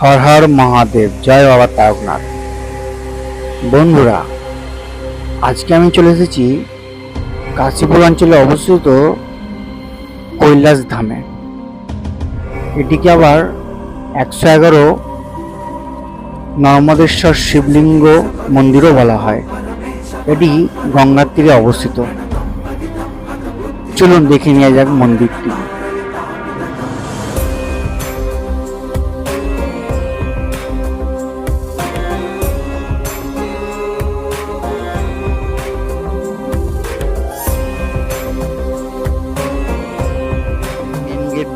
হর হর মহাদেব, জয় বাবা তারকনাথ। বন্ধুরা, আজকে আমি চলে এসেছি কাশীপুর অঞ্চলে অবস্থিত কৈলাস ধামে। এটিকে আবার একশো এগারো নর্মদেশ্বর শিবলিঙ্গ মন্দিরও বলা হয়। এটি গঙ্গার তীরে অবস্থিত। চলুন দেখে নেওয়া যাক মন্দিরটি।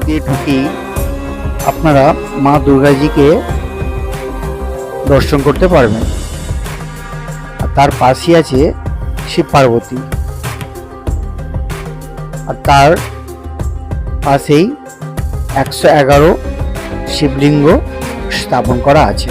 দিয়ে ঢুকেই আপনারা মা দুর্গাজিকে দর্শন করতে পারবেন। আর তার পাশেই আছে শিব পার্বতী। আর তার পাশেই একশো এগারো শিবলিঙ্গ স্থাপন করা আছে।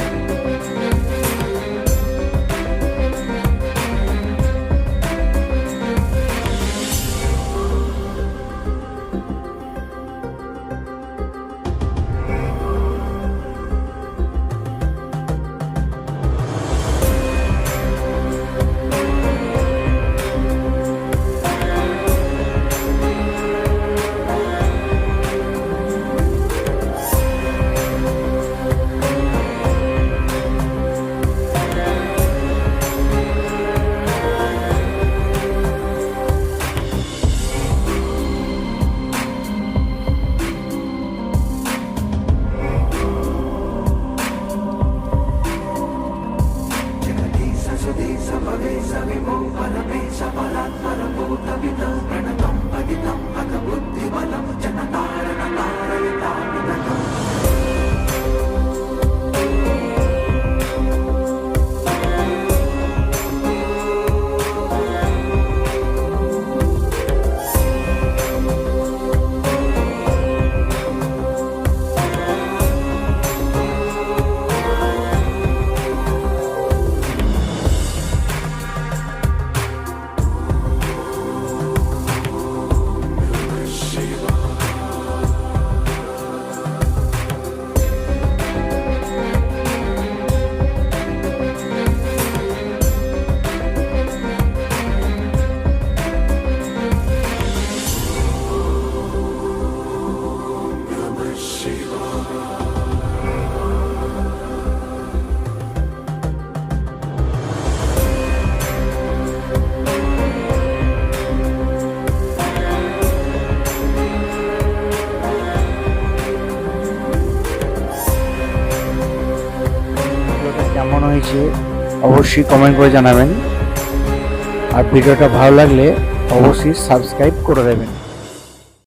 ভিডিওটা কেমন হয়েছে অবশ্যই কমেন্ট করে জানাবেন। আর ভিডিওটা ভালো লাগলে অবশ্যই সাবস্ক্রাইব করে দেবেন।